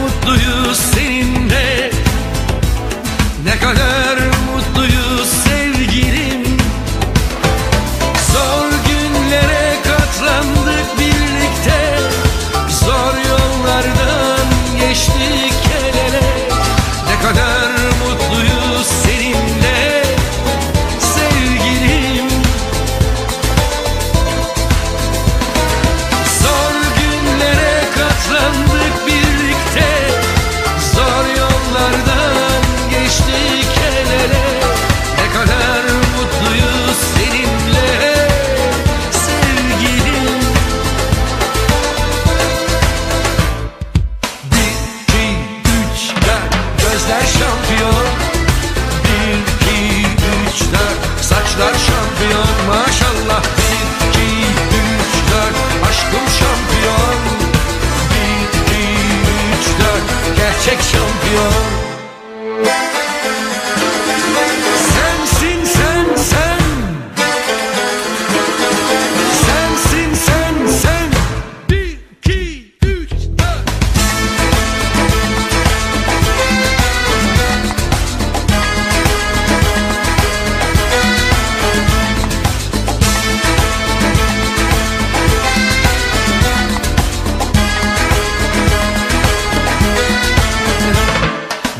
Mutluyuz seninle. Ne kadar mutluyuz gözler şampiyon. Bir, iki, üç, dört. Saçlar şampiyon Maşallah. Bir, iki, üç, dört. Aşkım şampiyon. Bir, iki, üç, dört. Gerçek şampiyon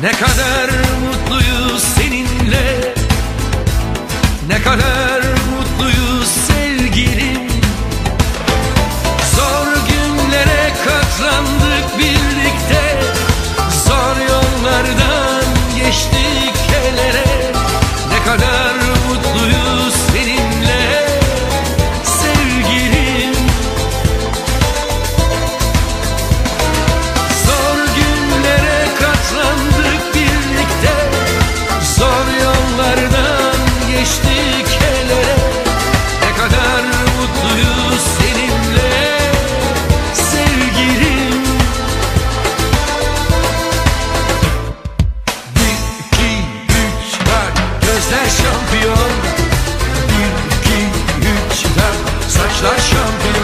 Ne kadar mutluyuz seninle. Ne kadar mutluyuz gözler şampiyon. Bir, iki, üç, dört. Saçlar şampiyon